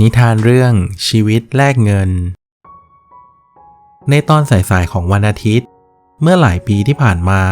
นิทานเรื่องชีวิตแลกเงิน ในตอนสายๆของวันอาทิตย์ เมื่อหลายปีที่ผ่านมา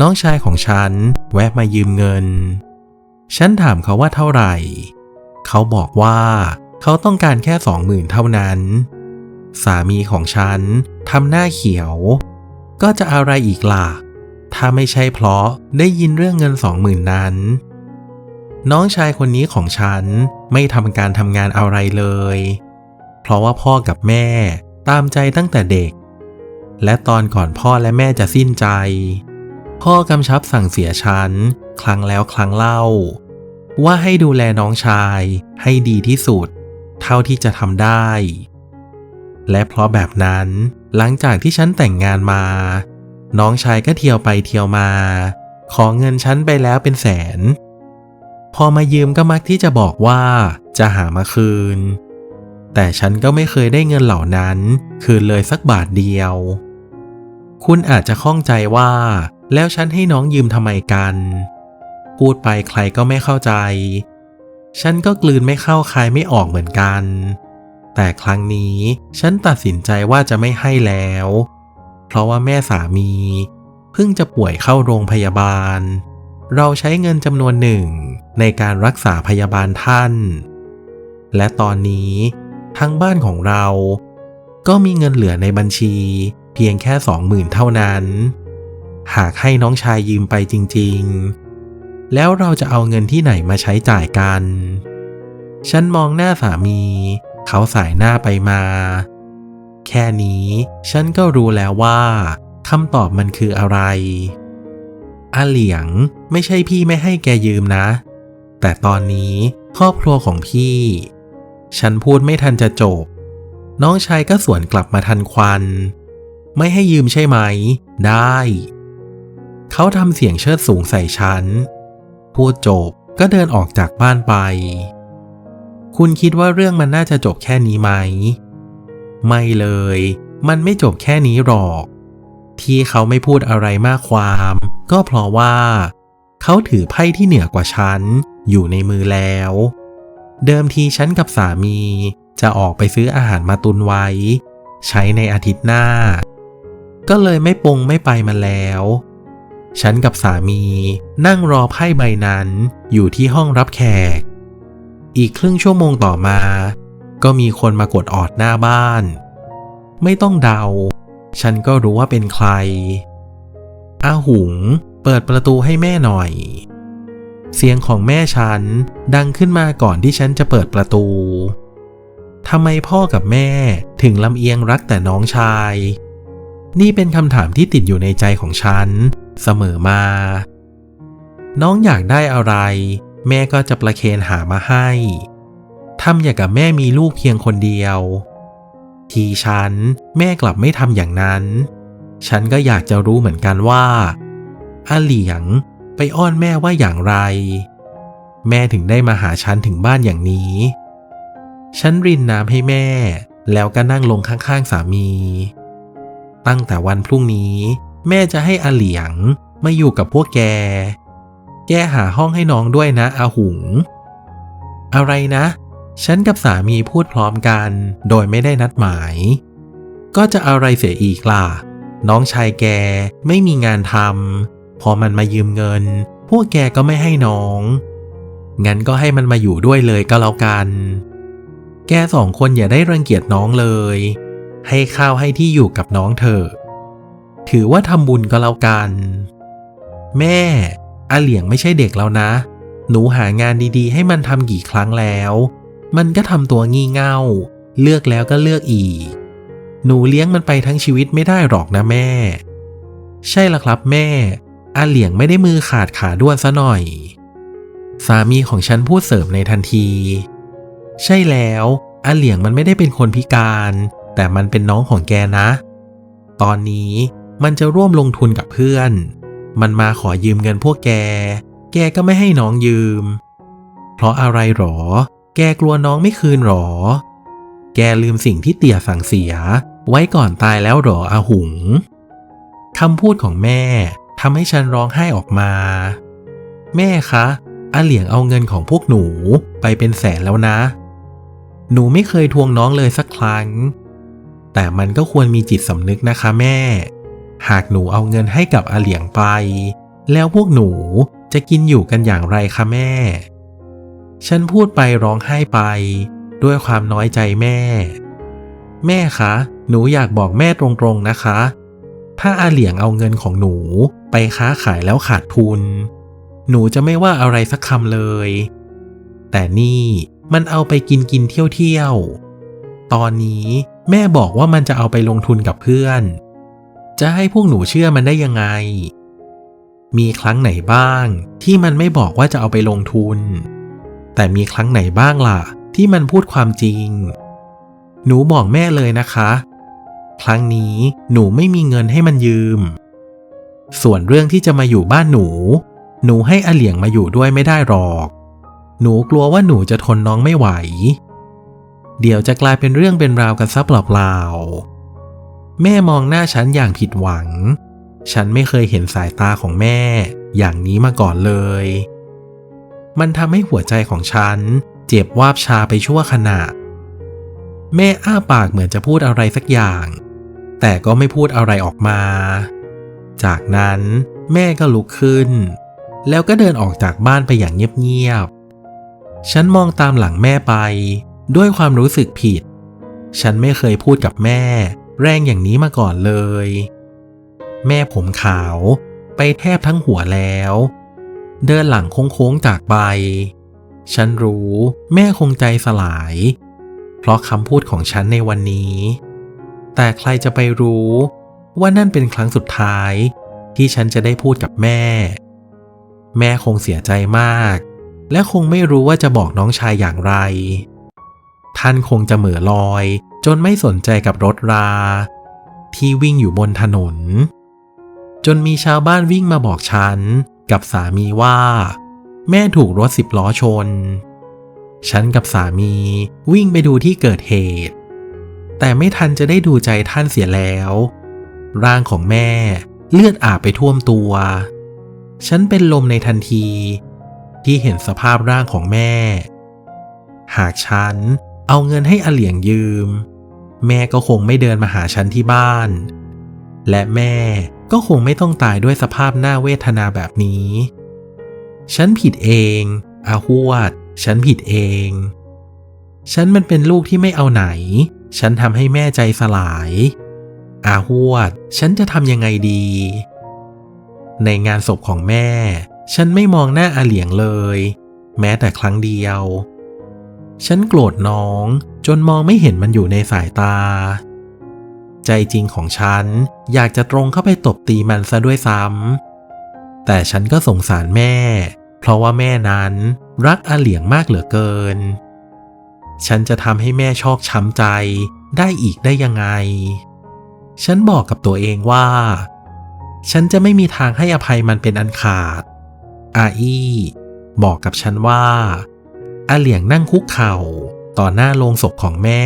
น้องชายของฉันแวะมายืมเงิน ฉันถามเขาว่าเท่าไหร่ เขาบอกว่าเขาต้องการแค่สองหมื่นเท่านั้น สามีของฉันทำหน้าเขียว ก็จะอะไรอีกล่ะ ถ้าไม่ใช่เพราะได้ยินเรื่องเงินสองหมื่นนั้น น้องชายคนนี้ของฉัน ไม่ทำการทำงานอะไรเลย เพราะว่าพ่อกับแม่ตามใจตั้งแต่เด็ก และตอนก่อนพ่อและแม่จะสิ้นใจ พ่อกำชับสั่งเสียฉันครั้งแล้วครั้งเล่า ว่าให้ดูแลน้องชายให้ดีที่สุด เท่าที่จะทำได้ และเพราะแบบนั้นหลังจากที่ฉันแต่งงานมา น้องชายก็เที่ยวไปเที่ยวมา ขอเงินฉันไปแล้วเป็นแสน พอมายืมก็มักที่จะบอกว่าจะหามาคืน แต่ฉันก็ไม่เคยได้เงินเหล่านั้น คืนเลยสักบาทเดียว คุณอาจจะข้องใจว่า แล้วฉันให้น้องยืมทำไมกัน พูดไปใครก็ไม่เข้าใจ ฉันก็กลืนไม่เข้าคายไม่ออกเหมือนกัน แต่ครั้งนี้ฉันตัดสินใจว่าจะไม่ให้แล้ว เพราะว่าแม่สามีเพิ่งจะป่วยเข้าโรงพยาบาล เราใช้เงินจำนวนหนึ่ง ในการรักษาพยาบาลท่าน และตอนนี้ทั้งบ้านของเรา ก็มีเงินเหลือในบัญชีเพียงแค่สองหมื่นเท่านั้น หากให้น้องชายยืมไปจริง ๆ แล้วเราจะเอาเงินที่ไหนมาใช้จ่ายกัน ฉันมองหน้าสามี เขาสายหน้าไปมา แค่นี้ฉันก็รู้แล้วว่าคำตอบมันคืออะไรอาเหลียงไม่ใช่พี่ไม่ให้แกยืมนะ แต่ตอนนี้ครอบครัวของพี่ ฉันพูดไม่ทันจะจบ น้องชายก็สวนกลับมาทันควัน ไม่ให้ยืมใช่ไหม ได้ เขาทำเสียงเชิดสูงใส่ฉัน พูดจบก็เดินออกจากบ้านไป คุณคิดว่าเรื่องมันน่าจะจบแค่นี้ไหม ไม่เลย มันไม่จบแค่นี้หรอก ที่เขาไม่พูดอะไรมากความ ก็เพราะว่า เขาถือไพ่ที่เหนือกว่าฉัน อยู่ในมือแล้ว เดิมทีฉันกับสามีจะออกไปซื้ออาหารมาตุนไว้ ใช้ในอาทิตย์หน้า ก็เลยไม่ปงไม่ไปมาแล้ว ฉันกับสามีนั่งรอไพ่ใบนั้นอยู่ที่ห้องรับแขก อีกครึ่งชั่วโมงต่อมา ก็มีคนมากดออดหน้าบ้าน ไม่ต้องเดา ฉันก็รู้ว่าเป็นใครอาหุงเปิดประตูให้แม่หน่อย เสียงของแม่ฉันดังขึ้นมาก่อนที่ฉันจะเปิดประตู ทำไมพ่อกับแม่ถึงลำเอียงรักแต่น้องชาย นี่เป็นคำถามที่ติดอยู่ในใจของฉัน เสมอมา น้องอยากได้อะไร แม่ก็จะประเคนหามาให้ ทำอย่างกับแม่มีลูกเพียงคนเดียว ทีฉันแม่กลับไม่ทำอย่างนั้น ฉันก็อยากจะรู้เหมือนกันว่าอาเหลียง ไปอ้อนแม่ว่าอย่างไร แม่ถึงได้มาหาฉันถึงบ้านอย่างนี้ ฉันรินน้ำให้แม่ แล้วก็นั่งลงข้างๆสามี ตั้งแต่วันพรุ่งนี้ แม่จะให้อาเหลียงมาอยู่กับพวกแก แกหาห้องให้น้องด้วยนะอาหุง อะไรนะ ฉันกับสามีพูดพร้อมกันโดยไม่ได้นัดหมาย ก็จะอะไรเสียอีกล่ะ น้องชายแกไม่มีงานทำ พอมันมายืมเงิน พวกแกก็ไม่ให้น้อง งั้นก็ให้มันมาอยู่ด้วยเลยก็แล้วกัน แกสองคนอย่าได้รังเกียจน้องเลย ให้ข้าวให้ที่อยู่กับน้องเถอะ ถือว่าทำบุญก็แล้วกัน แม่อาเหลียงไม่ใช่เด็กแล้วนะ หนูหางานดีๆ ให้มันทำกี่ครั้งแล้ว มันก็ทำตัวงี่เง่า เลือกแล้วก็เลือกอีก หนูเลี้ยงมันไปทั้งชีวิตไม่ได้หรอกนะแม่ ใช่ละครับแม่ อาเหลียงไม่ได้มือขาดขาด้วนซะหน่อย สามีของฉันพูดเสริมในทันที ใช่แล้วอาเหลียงมันไม่ได้เป็นคนพิการ แต่มันเป็นน้องของแกนะ ตอนนี้มันจะร่วมลงทุนกับเพื่อน มันมาขอยืมเงินพวกแก แกก็ไม่ให้น้องยืม เพราะอะไรหรอ แกกลัวน้องไม่คืนหรอ แกลืมสิ่งที่เตี่ยสั่งเสีย ไว้ก่อนตายแล้วหรออาหุงคำพูดของแม่ ทำให้ฉันร้องไห้ออกมา แม่คะอาเหลียงเอาเงินของพวกหนูไปเป็นแสนแล้วนะ หนูไม่เคยทวงน้องเลยสักครั้ง แต่มันก็ควรมีจิตสำนึกนะคะแม่ หากหนูเอาเงินให้กับอาเหลียงไป แล้วพวกหนูจะกินอยู่กันอย่างไรคะแม่ ฉันพูดไปร้องไห้ไป ด้วยความน้อยใจแม่ แม่คะ หนูอยากบอกแม่ตรงๆนะคะ ถ้าอาเหลียงเอาเงินของหนูไปค้าขายแล้วขาดทุน หนูจะไม่ว่าอะไรสักคำเลย แต่นี่มันเอาไปกินกินเที่ยวเที่ยว ตอนนี้แม่บอกว่ามันจะเอาไปลงทุนกับเพื่อน จะให้พวกหนูเชื่อมันได้ยังไง มีครั้งไหนบ้าง ที่มันไม่บอกว่าจะเอาไปลงทุน แต่มีครั้งไหนบ้างล่ะ ที่มันพูดความจริง หนูบอกแม่เลยนะคะ ครั้งนี้หนูไม่มีเงินให้มันยืม ส่วนเรื่องที่จะมาอยู่บ้านหนู หนูให้อเหลียงมาอยู่ด้วยไม่ได้หรอก หนูกลัวว่าหนูจะทนน้องไม่ไหว เดี๋ยวจะกลายเป็นเรื่องเป็นราวกันซะเปล่าๆแม่มองหน้าฉันอย่างผิดหวัง ฉันไม่เคยเห็นสายตาของแม่ อย่างนี้มาก่อนเลย มันทำให้หัวใจของฉัน เจ็บวาบชาไปชั่วขณะแม่อ้าปากเหมือนจะพูดอะไรสักอย่าง แต่ก็ไม่พูดอะไรออกมา จากนั้นแม่ก็ลุกขึ้น แล้วก็เดินออกจากบ้านไปอย่างเงียบๆ ฉันมองตามหลังแม่ไป ด้วยความรู้สึกผิด ฉันไม่เคยพูดกับแม่ แรงอย่างนี้มาก่อนเลย แม่ผมขาวไปแทบทั้งหัวแล้ว เดินหลังโค้งๆจากไป ฉันรู้แม่คงใจสลาย เพราะคำพูดของฉันในวันนี้ แต่ใครจะไปรู้ ว่านั่นเป็นครั้งสุดท้าย ที่ฉันจะได้พูดกับแม่ แม่คงเสียใจมาก และคงไม่รู้ว่าจะบอกน้องชายอย่างไร ท่านคงจะเหม่อลอย จนไม่สนใจกับรถรา ที่วิ่งอยู่บนถนน จนมีชาวบ้านวิ่งมาบอกฉัน กับสามีว่า แม่ถูกรถสิบล้อชน ฉันกับสามีวิ่งไปดูที่เกิดเหตุ แต่ไม่ทันจะได้ดูใจท่านเสียแล้ว ร่างของแม่เลือดอาบไปท่วมตัว ฉันเป็นลมในทันที ที่เห็นสภาพร่างของแม่ หากฉันเอาเงินให้อเหลียงยืม แม่ก็คงไม่เดินมาหาฉันที่บ้าน และแม่ก็คงไม่ต้องตายด้วยสภาพหน่าเวทนาแบบนี้ ฉันผิดเอง อาหวด ฉันผิดเอง ฉันมันเป็นลูกที่ไม่เอาไหน ฉันทำให้แม่ใจสลาย อาหวด ฉันจะทำยังไงดี ในงานศพของแม่ ฉันไม่มองหน้าอาเหลียงเลย แม้แต่ครั้งเดียว ฉันโกรธน้องจนมองไม่เห็นมันอยู่ในสายตา ใจจริงของฉันอยากจะตรงเข้าไปตบตีมันซะด้วยซ้ำ แต่ฉันก็สงสารแม่ เพราะว่าแม่นั้นรักอาเหลียงมากเหลือเกิน ฉันจะทำให้แม่ชอกช้ำใจได้อีกได้ยังไง ฉันบอกกับตัวเองว่า ฉันจะไม่มีทางให้อภัยมันเป็นอันขาด อาอี้บอกกับฉันว่าอาเหลียงนั่งคุกเข่าต่อหน้าโลงศพของแม่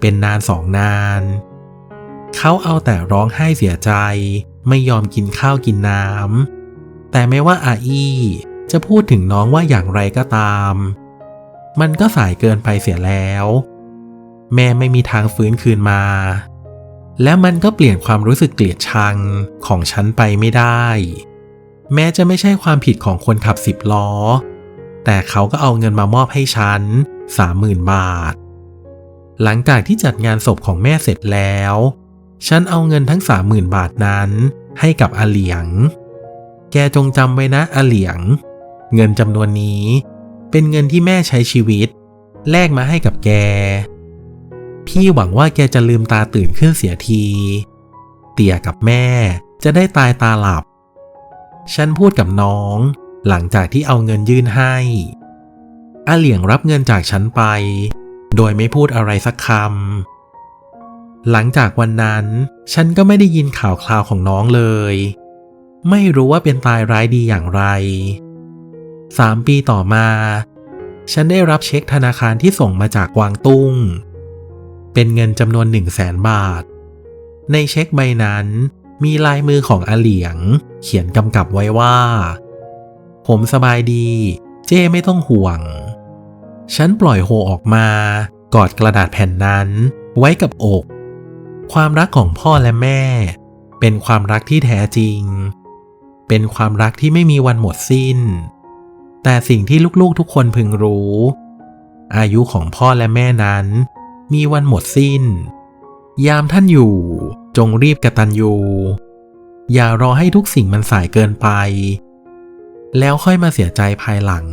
เป็นนานสองนาน เขาเอาแต่ร้องไห้เสียใจไม่ยอมกินข้าวกินน้ำแต่ไม่ว่าอาอี้จะพูดถึงน้องว่าอย่างไรก็ตาม มันก็สายเกินไปเสียแล้ว แม่ไม่มีทางฟื้นคืนมา และมันก็เปลี่ยนความรู้สึกเกลียดชังของฉันไปไม่ได้ แม้จะไม่ใช่ความผิดของคนขับสิบล้อ แต่เขาก็เอาเงินมามอบให้ฉันสามหมื่นบาท หลังจากที่จัดงานศพของแม่เสร็จแล้ว ฉันเอาเงินทั้งสามหมื่นบาทนั้นให้กับอาเหลียง แกจงจำไว้นะอาเหลียง เงินจำนวนนี้ เป็นเงินที่แม่ใช้ชีวิต แลกมาให้กับแก พี่หวังว่าแกจะลืมตาตื่นขึ้นเสียที เตี่ยกับแม่จะได้ตายตาหลับ ฉันพูดกับน้อง หลังจากที่เอาเงินยื่นให้อาเหลียงรับเงินจากฉันไป โดยไม่พูดอะไรสักคำ หลังจากวันนั้น ฉันก็ไม่ได้ยินข่าวคราวของน้องเลย ไม่รู้ว่าเป็นตายร้ายดีอย่างไร สามปีต่อมา ฉันได้รับเช็คธนาคารที่ส่งมาจากกวางตุ้ง เป็นเงินจำนวนหนึ่งแสนบาท ในเช็คใบนั้นมีลายมือของอาเหลียง เขียนกำกับไว้ว่า ผมสบายดี เจ้ไม่ต้องห่วง ฉันปล่อยโฮออกมา กอดกระดาษแผ่นนั้น ไว้กับอก ความรักของพ่อและแม่ เป็นความรักที่แท้จริง เป็นความรักที่ไม่มีวันหมดสิ้น แต่สิ่งที่ลูกๆทุกคนพึงรู้ อายุของพ่อและแม่นั้น มีวันหมดสิ้น ยามท่านอยู่ จงรีบกระตันยูอย่ารอให้ทุกสิ่งมันสายเกินไป แล้วค่อยมาเสียใจภายหลัง